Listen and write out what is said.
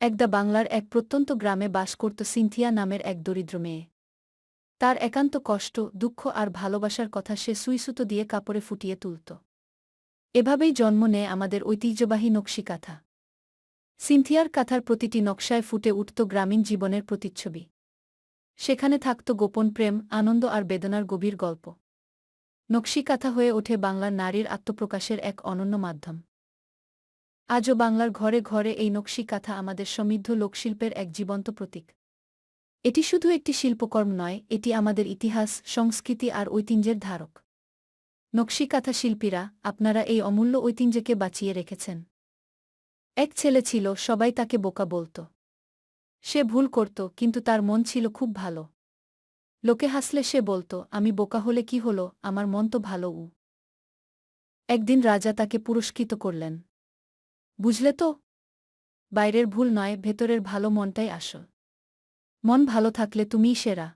একদা বাংলার এক প্রত্যন্ত গ্রামে বাস করত সিনথিয়া নামের এক দরিদ্র মেয়ে। তার একান্ত কষ্ট, দুঃখ আর ভালোবাসার কথা সে সুইসুতো দিয়ে কাপড়ে ফুটিয়ে তুলত। এভাবেই জন্ম নেয় আমাদের ঐতিহ্যবাহী নকশিকাথা। সিনথিয়ার কাথার প্রতিটি নকশায় ফুটে উঠত গ্রামীণ জীবনের প্রতিচ্ছবি। সেখানে থাকত গোপন প্রেম, আনন্দ আর বেদনার গভীর গল্প। নকশিকাথা হয়ে ওঠে বাংলার নারীর আত্মপ্রকাশের এক অনন্য মাধ্যম। আজও বাংলার ঘরে ঘরে এই নকশি কাঁথা আমাদের সমৃদ্ধ লোকশিল্পের এক জীবন্ত প্রতীক। এটি শুধু একটি শিল্পকর্ম নয়, এটি আমাদের ইতিহাস, সংস্কৃতি আর ঐতিহ্যের ধারক। নকশি কাঁথা শিল্পীরা, আপনারা এই অমূল্য ঐতিহ্যকে বাঁচিয়ে রেখেছেন। এক ছেলে ছিল, সবাই তাকে বোকা বলত। সে ভুল করত, কিন্তু তার মন ছিল খুব ভালো। লোকে হাসলে সে বলত, আমি বোকা হলে কি হলো? আমার মন তো ভালো, উ। একদিন রাজা তাকে পুরস্কৃত করলেন। বুঝলে তো? বাইরের ভুল নয়, ভেতরের ভালো মনটাই আসল। মন ভালো থাকলে তুমিই সেরা।